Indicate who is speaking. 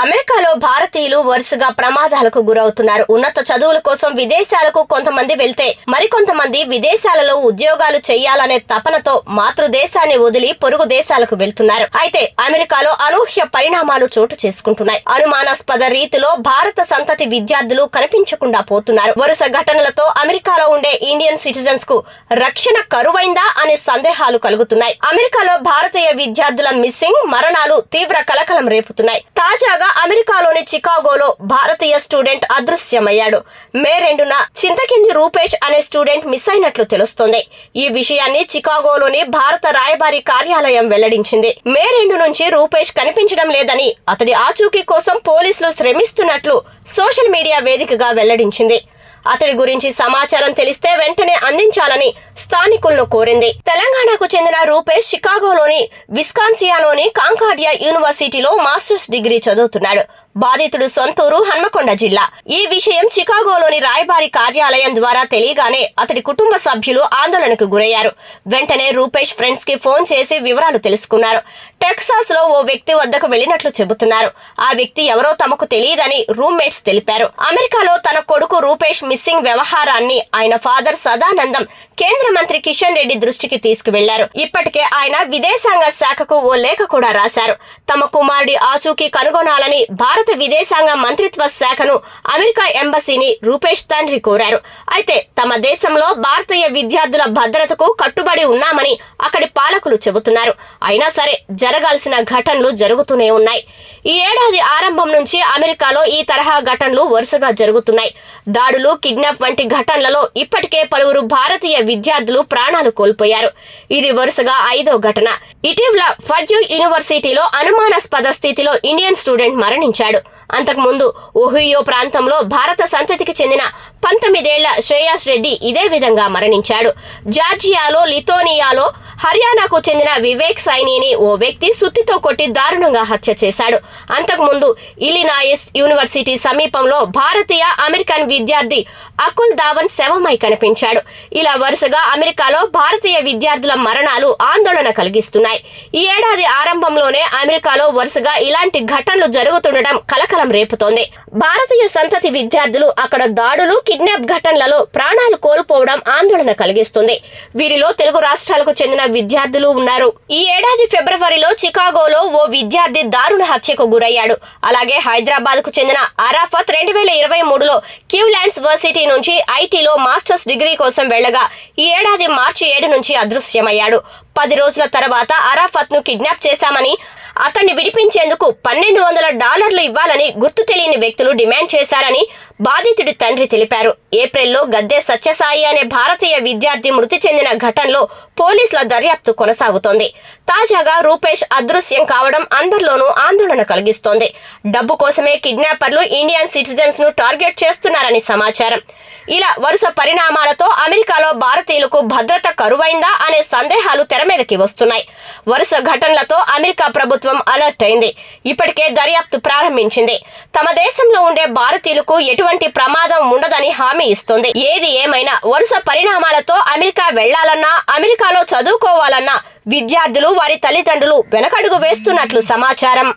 Speaker 1: అమెరికాలో భారతీయులు వరుసగా ప్రమాదాలకు గురవుతున్నారు. ఉన్నత చదువుల కోసం విదేశాలకు కొంతమంది వెళ్తే మరికొంతమంది విదేశాలలో ఉద్యోగాలు చేయాలనే తపనతో మాతృదేశాన్ని వదిలి పొరుగు దేశాలకు వెళ్తున్నారు. అయితే అమెరికాలో అనూహ్య పరిణామాలు చోటు చేసుకుంటున్నాయి. అనుమానాస్పద రీతిలో భారత సంతతి విద్యార్థులు కనిపించకుండా పోతున్నారు. వరుస ఘటనలతో అమెరికాలో ఉండే ఇండియన్ సిటిజన్స్కు రక్షణ కరువైందా అనే సందేహాలు కలుగుతున్నాయి. అమెరికాలో భారతీయ విద్యార్థుల మిస్సింగ్ మరణాలు తీవ్ర కలకలం రేపుతున్నాయి. తాజాగా అమెరికాలోని చికాగోలో భారతీయ స్టూడెంట్ అదృశ్యమయ్యాడు. మే రెండున చింతకింది రూపేష్ అనే స్టూడెంట్ మిస్ అయినట్లు తెలుస్తోంది. ఈ విషయాన్ని చికాగోలోని భారత రాయబారి కార్యాలయం వెల్లడించింది. మే రెండు నుంచి రూపేష్ కనిపించడం లేదని అతడి ఆచూకీ కోసం పోలీసులు శ్రమిస్తున్నట్లు సోషల్ మీడియా వేదికగా వెల్లడించింది. అతడి గురించి సమాచారం తెలిస్తే వెంటనే అందించాలని స్థానికులను కోరింది. తెలంగాణకు చెందిన రూపేష్ షికాగోలోని విస్కాన్సియాలోని కాంకాడియా యూనివర్సిటీలో మాస్టర్స్ డిగ్రీ చదువుతున్నాడు. బాధితుడు సొంతూరు హన్మకొండ జిల్లా. ఈ విషయం చికాగోలోని రాయబారి కార్యాలయం ద్వారా తెలియగానే అతడి కుటుంబ సభ్యులు ఆందోళనకు గురయ్యారు. వెంటనే రూపేష్ ఫ్రెండ్స్కి ఫోన్ చేసి వివరాలు తెలుసుకున్నారు. టెక్సాస్లో ఓ వ్యక్తి వద్దకు వెళ్ళినట్లు చెబుతున్నారు. ఆ వ్యక్తి ఎవరో తమకు తెలియదని రూమ్మేట్స్ తెలిపారు. అమెరికాలో తన కొడుకు రూపేష్ మిస్సింగ్ వ్యవహారాన్ని ఆయన ఫాదర్ సదానందం కేంద్ర మంత్రి కిషన్ రెడ్డి దృష్టికి తీసుకువెళ్ళారు. ఇప్పటికే ఆయన విదేశాంగ శాఖకు ఓ లేఖ కూడా రాశారు. తమ కుమారుడి ఆచూకీ కనుగొనాలని భారత విదేశాంగ మంత్రిత్వ శాఖను అమెరికా ఎంబసీని రూపేష్ తండ్రి కోరారు. అయితే తమ దేశంలో భారతీయ విద్యార్థుల భద్రతకు కట్టుబడి ఉన్నామని అక్కడి పాలకులు చెబుతున్నారు. అయినా సరే జరగాల్సిన ఘటనలు జరుగుతూనే ఉన్నాయి. ఈ ఏడాది ఆరంభం నుంచి అమెరికాలో ఈ తరహా ఘటనలు వరుసగా జరుగుతున్నాయి. దాడులు కిడ్నాప్ వంటి ఘటనలలో ఇప్పటికే పలువురు భారతీయ విద్యార్థులు ప్రాణాలు కోల్పోయారు. ఇది వరుసగా ఐదో ఘటన. ఇటీవల ఫడ్యూ యూనివర్సిటీలో అనుమానాస్పద స్థితిలో ఇండియన్ స్టూడెంట్ మరణించాడు. అంతకుముందు ఓహియో ప్రాంతంలో భారత సంతతికి చెందిన పంతొమ్మిదేళ్ళ శ్రేయాస్ రెడ్డి ఇదే విధంగా మరణించాడు. జార్జియాలో లిథోనియాలో హర్యానాకు చెందిన వివేక్ సైనిని ఓ వ్యక్తి సుత్తితో కొట్టి దారుణంగా హత్య చేశాడు. అంతకుముందు ఇలినాయిస్ యూనివర్సిటీ సమీపంలో భారతీయ అమెరికన్ విద్యార్థి అకుల్ ధావన్ శవమై కనిపించాడు. ఇలా వరుసగా అమెరికాలో భారతీయ విద్యార్థుల మరణాలు ఆందోళన కలిగిస్తున్నాయి. ఈ ఏడాది ఆరంభంలోనే అమెరికాలో వరుసగా ఇలాంటి ఘటనలు జరుగుతుండటం కలకలం. రేపుతోంది. భారతీయ సంతతి విద్యార్థులు అక్కడ దాడులు కిడ్నాప్ ఘటనలలో ప్రాణాలు కోల్పోవడం ఆందోళన కలిగిస్తుంది. వీరిలో తెలుగు రాష్ట్రాలకు చెందిన విద్యార్థులు ఉన్నారు. ఈ ఏడాది ఫిబ్రవరిలో చికాగోలో ఓ విద్యార్థి దారుణ హత్యకు గురయ్యాడు. అలాగే హైదరాబాద్కు చెందిన అరాఫత్ రెండు వేల ఇరవై మూడులో క్యూలాండ్స్ వర్సిటీ నుంచి ఐటీలో మాస్టర్స్ డిగ్రీ కోసం వెళ్ళగా ఈ ఏడాది మార్చి ఏడు నుంచి అదృశ్యమయ్యాడు. పది రోజుల తర్వాత అరాఫత్ను కిడ్నాప్ చేశామని అతన్ని విడిపించేందుకు పన్నెండు వందల డాలర్లు ఇవ్వాలని గుర్తు తెలియని వ్యక్తులు డిమాండ్ చేశారని బాధితుడి తండ్రి తెలిపారు. ఏప్రిల్లో గద్దె సత్యసాయి అనే భారతీయ విద్యార్థి మృతి చెందిన ఘటనలో పోలీసుల దర్యాప్తు కొనసాగుతోంది. తాజాగా రూపేష్ అదృశ్యం కావడం అందరిలోనూ ఆందోళన కలిగిస్తోంది. డబ్బు కోసమే కిడ్నాపర్లు ఇండియన్ సిటిజన్స్ను టార్గెట్ చేస్తున్నారని సమాచారం. ఇలా వరుస పరిణామాలతో అమెరికాలో భారతీయులకు భద్రత కరువైందా అనే సందేహాలు తెరమీదకి వస్తున్నాయి. వరుస ఘటనలతో అమెరికా ప్రభుత్వం ప్రభుత్వం అలర్ట్ అయింది. ఇప్పటికే దర్యాప్తు ప్రారంభించింది. తమ దేశంలో ఉండే భారతీయులకు ఎటువంటి ప్రమాదం ఉండదని హామీ ఇస్తుంది. ఏది ఏమైనా వరుస పరిణామాలతో అమెరికా వెళ్ళాలన్నా అమెరికాలో చదువుకోవాలన్నా విద్యార్థులు వారి తల్లిదండ్రులు వెనకడుగు వేస్తున్నట్లు సమాచారం.